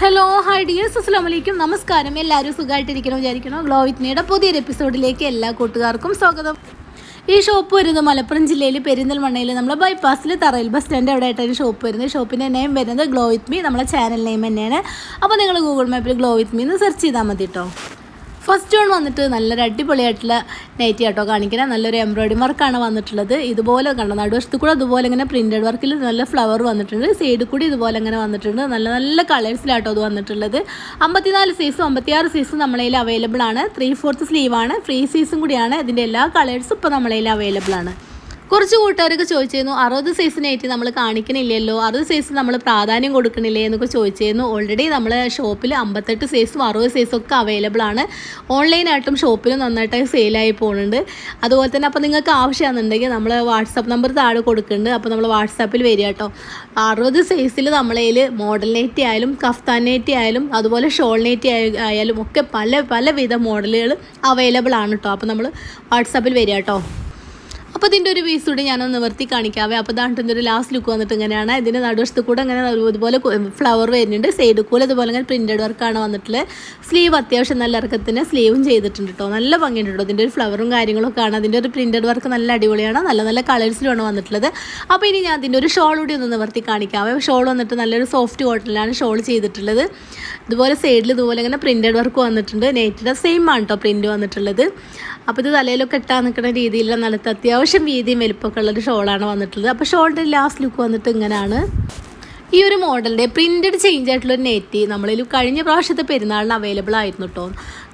Hello hi dears അസ്സാം വലൈക്കും നമസ്കാരം എല്ലാവരും സുഖമായിട്ടിരിക്കണം വിചാരിക്കണം ഗ്ലോ വിത്നിയുടെ പുതിയൊരു എപ്പിസോഡിലേക്ക് എല്ലാ കൂട്ടുകാർക്കും സ്വാഗതം. ഈ ഷോപ്പ് വരുന്നത് മലപ്പുറം ജില്ലയിൽ പെരിന്തൽമണ്ണയിൽ നമ്മൾ ബൈപ്പാസിൽ തറയിൽ ബസ് സ്റ്റാൻഡ് അവിടെ ആയിട്ടാണ് ഷോപ്പ് വരുന്നത്? ഷോപ്പിന്റെ നെയിം വരുന്നത് ഗ്ലോ വിത്ത് മീ നമ്മളെ ചാനൽ നെയിം തന്നെയാണ്. അപ്പോൾ നിങ്ങൾ ഗൂഗിൾ മാപ്പിൽ ഗ്ലോ വിത്ത് മീ എന്ന് സെർച്ച് ചെയ്താൽ മതി കേട്ടോ ഫസ്റ്റ് വൺ വന്നിട്ട് നല്ലൊരു അടിപൊളിയായിട്ടുള്ള നൈറ്റി ആട്ടോ കാണിക്കുന്നത് നല്ലൊരു എംബ്രോയിഡറി വർക്കാണ് വന്നിട്ടുള്ളത്. ഇതുപോലെ കണ്ടോ നടുവശത്ത് കൂടെ അതുപോലെ ഇങ്ങനെ പ്രിന്റഡ് വർക്കിൽ നല്ല ഫ്ലവർ വന്നിട്ടുണ്ട്. സൈഡിൽ കൂടി ഇതുപോലെ ഇങ്ങനെ വന്നിട്ടുണ്ട്. നല്ല നല്ല കളേഴ്സിലാട്ടോ അത് വന്നിട്ടുള്ളത്. അമ്പത്തിനാല് സൈസും അമ്പത്തിയാറ് സൈസും നമ്മളതിൽ അവൈലബിൾ ആണ്. ത്രീ ഫോർത്ത് സ്ലീവാണ് ഫ്രീ സൈസും കൂടിയാണ്. ഇതിന്റെ എല്ലാ കളേഴ്സും ഇപ്പോൾ നമ്മളതിൽ അവൈലബിൾ ആണ്. കുറച്ച് കൂട്ടുകാരൊക്കെ ചോദിച്ചിരുന്നു അറുപത് സൈസിനായിട്ട് നമ്മൾ കാണിക്കണില്ലല്ലോ അറുപത് സൈസ് നമ്മൾ പ്രാധാന്യം കൊടുക്കണില്ലേ? എന്നൊക്കെ ചോദിച്ചിരുന്നു. ഓൾറെഡി നമ്മൾ ഷോപ്പിൽ അമ്പത്തെട്ട് സൈസും അറുപത് സൈസും ഒക്കെ അവൈലബിൾ ആണ്. ഓൺലൈനായിട്ടും ഷോപ്പിലും നന്നായിട്ട് സെയിലായി പോകുന്നുണ്ട് അതുപോലെ തന്നെ അപ്പോൾ നിങ്ങൾക്ക് ആവശ്യമാണെന്നുണ്ടെങ്കിൽ നമ്മൾ വാട്സാപ്പ് നമ്പർ താഴെ കൊടുക്കുന്നുണ്ട്. അപ്പോൾ നമ്മൾ വാട്സാപ്പിൽ വരിക കേട്ടോ. അറുപത് സൈസിൽ നമ്മളതിൽ മോഡൽ നെറ്റി ആയാലും കഫ്താൻ നെറ്റി ആയാലും അതുപോലെ ഷോൾ നെറ്റി ആയാലും ഒക്കെ പല പലവിധ മോഡലുകൾ അവൈലബിൾ ആണ് കേട്ടോ. അപ്പോൾ നമ്മൾ വാട്സാപ്പിൽ വരിക കേട്ടോ. അപ്പോൾ ഇതിന്റെ ഒരു പീസ് കൂടി ഞാനൊന്ന് നിവർത്തി കാണിക്കാവേ. അപ്പോൾ ഇതാണ് ഇതിന്റെ ഒരു ലാസ്റ്റ് ലുക്ക് വന്നിട്ട് ഇങ്ങനെയാണ്. ഇതിന്റെ നടുവശത്ത് കൂടെ അങ്ങനെ ഇതുപോലെ ഫ്ലവർ വരുന്നുണ്ട്. സൈഡ് കൂടെ ഇതുപോലെ അങ്ങനെ പ്രിന്റഡ് വർക്കാണ് വന്നിട്ടുള്ളത്. സ്ലീവ് അത്യാവശ്യം നല്ല ഇറക്കത്തിന് സ്ലീവും ചെയ്തിട്ടുണ്ട് കേട്ടോ നല്ല ഭംഗിയുണ്ട് കേട്ടോ ഇതിന്റെ ഒരു ഫ്ലവറും കാര്യങ്ങളൊക്കെ ആണ് അതിന്റെ ഒരു പ്രിന്റഡ് വർക്ക് നല്ല അടിപൊളിയാണ്. നല്ല നല്ല കളേഴ്സിലുമാണ് വന്നിട്ടുള്ളത്. അപ്പോൾ ഇനി ഞാൻ അതിന്റെ ഒരു ഷോൾ കൂടി ഒന്ന് നിവർത്തി കാണിക്കാവേ. ഷോൾ വന്നിട്ട് നല്ലൊരു സോഫ്റ്റ് കോട്ടണിലാണ് ഷോൾ ചെയ്തിട്ടുള്ളത്. ഇതുപോലെ സൈഡിൽ ഇതുപോലെ ഇങ്ങനെ പ്രിന്റഡ് വർക്ക് വന്നിട്ടുണ്ട്. നെയ്റ്റിന്റെ സെയിം ആണ് കേട്ടോ പ്രിന്റ് വന്നിട്ടുള്ളത്. അപ്പോൾ ഇത് തലയിലൊക്കെ ഇട്ടാൽ നിൽക്കുന്ന രീതിയിലുള്ള നല്ല അത്യാവശ്യം വീതിയും വലിപ്പമൊക്കെ ഉള്ളൊരു ഷോളാണ് വന്നിട്ടുള്ളത്. അപ്പോൾ ഷോളിന്റെ ലാസ്റ്റ് ലുക്ക് വന്നിട്ട് ഇങ്ങനെയാണ് ഈ ഒരു മോഡലിന്റെ പ്രിന്റഡ് ചേഞ്ച് ആയിട്ടുള്ള ഒരു നെറ്റി നമ്മളിൽ കഴിഞ്ഞ പ്രാവശ്യത്തെ പെരുന്നാളിന് അവൈലബിൾ ആയിരുന്നു കേട്ടോ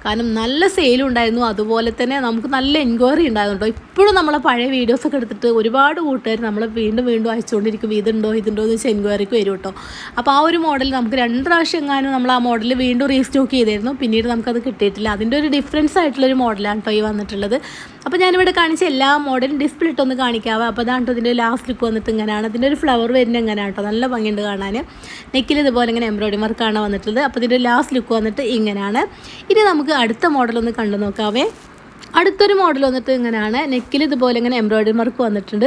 കാരണം നല്ല സെയിലും ഉണ്ടായിരുന്നു. അതുപോലെ തന്നെ നമുക്ക് നല്ല എൻക്വയറി ഉണ്ടായിരുന്നു ഇപ്പോഴും നമ്മളെ പഴയ വീഡിയോസൊക്കെ എടുത്തിട്ട് ഒരുപാട് കൂട്ടുകാർ നമ്മളെ വീണ്ടും വീണ്ടും അയച്ചുകൊണ്ടിരിക്കും. ഇതുണ്ടോ ഇതുണ്ടോ എന്ന് വെച്ചാൽ എൻക്വയറിക്ക് വരും കേട്ടോ അപ്പോൾ ആ ഒരു മോഡൽ നമുക്ക് രണ്ട് പ്രാവശ്യം എങ്ങാനും നമ്മൾ ആ മോഡൽ വീണ്ടും റീസ്റ്റോക്ക് ചെയ്തായിരുന്നു പിന്നീട് നമുക്കത് കിട്ടിയിട്ടില്ല. അതിന്റെ ഒരു ഡിഫറൻസ് ആയിട്ടുള്ളൊരു മോഡലാണ് കേട്ടോ ഈ വന്നിട്ടുള്ളത്. അപ്പോൾ ഞാനിവിടെ കാണിച്ച എല്ലാ മോഡലും ഡിസ്പ്ലേ ഇട്ടൊന്ന് കാണിക്കാവേ. അപ്പോൾ അതാണ് ഇതിന്റെ ലാസ്റ്റ് ലുക്ക് വന്നിട്ട് ഇങ്ങനെയാണ്. അതിന്റെ ഒരു ഫ്ലവർ വരുന്നത് എങ്ങനെയാണ് കേട്ടോ നല്ല ഭംഗിയുണ്ട് കാണാൻ നെക്കിൽ ഇതുപോലെ ഇങ്ങനെ എംബ്രോയിഡറി വർക്കാണ് വന്നിട്ടുള്ളത്. അപ്പോൾ ഇതിന്റെ ലാസ്റ്റ് ലുക്ക് വന്നിട്ട് ഇങ്ങനെയാണ്. ഇനി നമുക്ക് അടുത്ത മോഡൽ ഒന്ന് കണ്ടു നോക്കാവേ. അടുത്തൊരു മോഡൽ വന്നിട്ട് ഇങ്ങനെയാണ്. നെക്കിൽ ഇതുപോലെ ഇങ്ങനെ എംബ്രോയ്ഡറി വർക്ക് വന്നിട്ടുണ്ട്.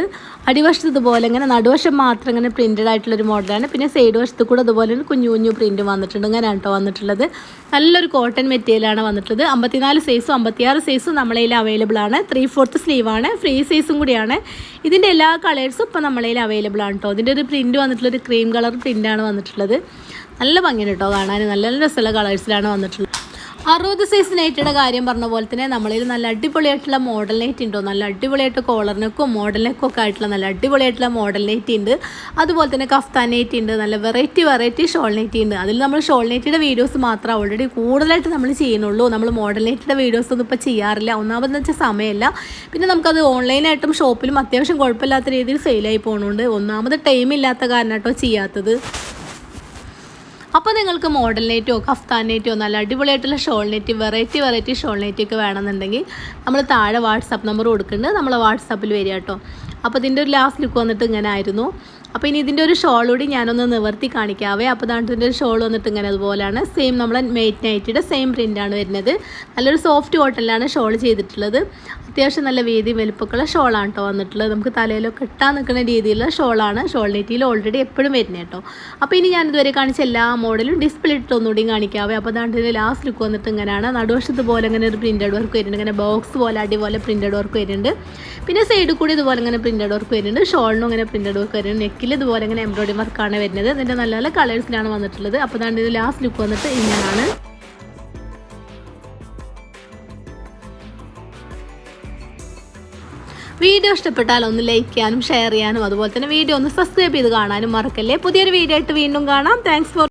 അടിവശത്ത് ഇതുപോലെ ഇങ്ങനെ നടുവശം മാത്രം ഇങ്ങനെ പ്രിന്റഡ് ആയിട്ടുള്ളൊരു മോഡലാണ് പിന്നെ സൈഡ് വശത്ത് കൂടെ അതുപോലെ ഒരു കുഞ്ഞു കുഞ്ഞു പ്രിന്റ് വന്നിട്ടുണ്ട്. ഇങ്ങനെയാണ് കേട്ടോ വന്നിട്ടുള്ളത്. നല്ലൊരു കോട്ടൺ മെറ്റീരിയലാണ് വന്നിട്ടുള്ളത്. അമ്പത്തിനാല് സൈസും അമ്പത്തിയാറ് സൈസും നമ്മളതിൽ അവൈലബിൾ ആണ്. ത്രീ ഫോർത്ത് ആണ്. ഫ്രീ സൈസും കൂടിയാണ്. ഇതിന്റെ എല്ലാ കളേഴ്സും ഇപ്പോൾ നമ്മളതിൽ അവൈലബിൾ ആണ് കേട്ടോ ഇതിന്റെ ഒരു പ്രിന്റ് വന്നിട്ടുള്ളൊരു ക്രീം കളർ പ്രിന്റാണ് വന്നിട്ടുള്ളത്. നല്ല ഭംഗിയാണ് കേട്ടോ കാണാൻ. നല്ല നല്ല രസമുള്ള കളേഴ്സിലാണ് വന്നിട്ടുള്ളത്. അറുപത് സൈസ് നൈറ്റിയുടെ കാര്യം പറഞ്ഞ പോലെ തന്നെ നമ്മളിൽ നല്ല അടിപൊളിയായിട്ടുള്ള മോഡൽ നൈറ്റ് ഉണ്ടോ നല്ല അടിപൊളിയായിട്ട് കോളറിനൊക്കെ മോഡൽ നെക്കും ഒക്കെ ആയിട്ടുള്ള നല്ല അടിപൊളിയായിട്ടുള്ള മോഡൽ നൈറ്റ് ഉണ്ട് അതുപോലെ തന്നെ കഫ്താൻ നൈറ്റ് ഉണ്ട് നല്ല വെറൈറ്റി വെറൈറ്റി ഷോൾ നൈറ്റ് ഉണ്ട് അതിൽ നമ്മൾ ഷോൾ നൈറ്റിയുടെ വീഡിയോസ് മാത്രം ഓൾറെഡി കൂടുതലായിട്ട് നമ്മൾ ചെയ്യുന്നുള്ളൂ. നമ്മൾ മോഡൽ നൈറ്റിയുടെ വീഡിയോസ് ഒന്നും ഇപ്പോൾ ചെയ്യാറില്ല. ഒന്നാമതെന്ന് വെച്ചാൽ സമയമില്ല പിന്നെ നമുക്കത് ഓൺലൈനായിട്ടും ഷോപ്പിലും അത്യാവശ്യം കുഴപ്പമില്ലാത്ത രീതിയിൽ സെയിലായി പോകുന്നുണ്ട് ഒന്നാമത് ടൈം ഇല്ലാത്ത കാരണം കേട്ടോ ചെയ്യാത്തത്. അപ്പോൾ നിങ്ങൾക്ക് മോഡൽ നെറ്റോ കഫ്താൻ നെറ്റോ നല്ല അടിപൊളിയായിട്ടുള്ള shawl net variety variety shawl net ഒക്കെ വേണമെന്നുണ്ടെങ്കിൽ നമ്മൾ താഴെ വാട്സപ്പ് നമ്പർ കൊടുക്കുന്നുണ്ട് നമ്മൾ വാട്സപ്പിൽ വരിക കേട്ടോ. അപ്പോൾ ഇതിന്റെ ഒരു ലാസ്റ്റ് ലുക്ക് വന്നിട്ട് ഇങ്ങനെ ആയിരുന്നു. അപ്പോൾ ഇനി ഇതിന്റെ ഒരു ഷോൾ കൂടി ഞാനൊന്ന് നിവർത്തി കാണിക്കാവേ. അപ്പോൾ ദാണ്ടിന്റെ ഒരു ഷോൾ വന്നിട്ട് ഇങ്ങനെ അതുപോലെയാണ്. സെയിം നമ്മളെ മെയ്റ്റ് നൈറ്റിയുടെ സെയിം പ്രിന്റാണ് വരുന്നത്. നല്ലൊരു സോഫ്റ്റ് കോട്ടനിലാണ് ഷോൾ ചെയ്തിട്ടുള്ളത്. അത്യാവശ്യം നല്ല വീതി വലുപ്പമൊക്കെയുള്ള ഷോളാണ് കേട്ടോ വന്നിട്ടുള്ളത്. നമുക്ക് തലയിലൊക്കെ ഇട്ടാൻ നിൽക്കുന്ന രീതിയിലുള്ള ഷോളാണ് ഷോൾ നെറ്റിയിൽ ഓൾറെഡി എപ്പോഴും വരുന്നത് കേട്ടോ അപ്പോൾ ഇനി ഞാനിതുവരെ കാണിച്ച എല്ലാ മോഡലും ഡിസ്പ്ലേ ഇട്ട് ഒന്നുകൂടിയും കാണിക്കാവേ. അപ്പോൾ ദാണ്ടിന്റെ ലാസ്റ്റ് ലുക്ക് വന്നിട്ട് ഇങ്ങനെയാണ്. നടുവശത്ത് പോലെ ഇങ്ങനെ ഒരു പ്രിന്റഡ് വർക്ക് വരുന്നുണ്ട്. ഇങ്ങനെ ബോക്സ് പോലെ അടിപോലെ പ്രിന്റഡ് വർക്ക് വരുന്നുണ്ട്. പിന്നെ സൈഡിൽ കൂടി ഇതുപോലെ ഇങ്ങനെ പ്രിന്റഡ് വർക്ക് വരുന്നുണ്ട്. ഷോളിനും ഇങ്ങനെ പ്രിന്റഡ് വർക്ക് വരുന്നുണ്ട്. നെക്കിൽ ഇതുപോലെ ഇങ്ങനെ എംബ്രോയിഡറി വർക്കാണ് വരുന്നത്. ഇതിന്റെ നല്ല നല്ല കളേഴ്സിലാണ് വന്നിട്ടുള്ളത്. അപ്പോൾ അതാണ് ഇത് ലാസ്റ്റ് ലുക്ക് വന്നിട്ട് ഇങ്ങനെയാണ് വീഡിയോ ഇഷ്ടപ്പെട്ടാൽ ഒന്ന് ലൈക്ക് ചെയ്യാനും ഷെയർ ചെയ്യാനും അതുപോലെ തന്നെ വീഡിയോ ഒന്ന് സബ്സ്ക്രൈബ് ചെയ്ത് കാണാനും മറക്കല്ലേ. പുതിയൊരു വീഡിയോ ആയിട്ട് വീണ്ടും കാണാം. Thanks for